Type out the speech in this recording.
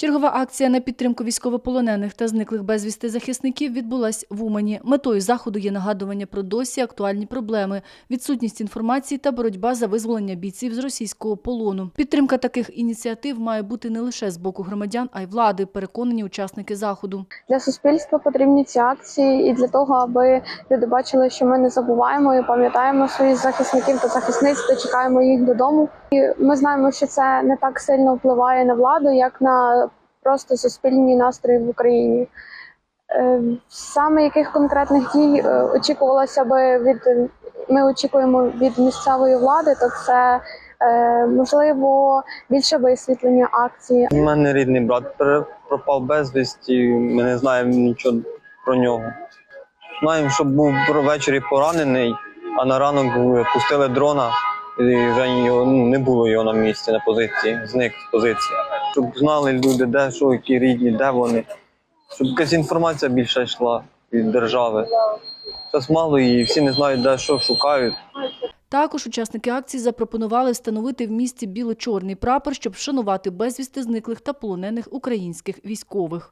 Чергова акція на підтримку військовополонених та зниклих безвісти захисників відбулась в Умані. Метою заходу є нагадування про досі актуальні проблеми, відсутність інформації та боротьба за визволення бійців з російського полону. Підтримка таких ініціатив має бути не лише з боку громадян, а й влади, переконані учасники заходу. Для суспільства потрібні ці акції і для того, аби люди бачили, що ми не забуваємо і пам'ятаємо своїх захисників та захисниць та чекаємо їх додому. І ми знаємо, що це не так сильно впливає на владу, як на просто суспільні настрої в Україні. Е, Саме яких конкретних дій е, очікувалося би від ми очікуємо від місцевої влади, то це е, можливо більше висвітлення акції, У мене рідний брат пропав безвісті, ми не знаємо нічого про нього. Знаємо, що був ввечері поранений, а на ранок пустили дрона, і вже його, ну, не було його на місці, на позиції, зник з позиції. Щоб знали люди, де що, які рідні, де вони. Щоб якась інформація більше йшла від держави. Зараз мало її, всі не знають, де що шукають. Також учасники акції запропонували встановити в місті біло-чорний прапор, щоб вшанувати безвісти зниклих та полонених українських військових.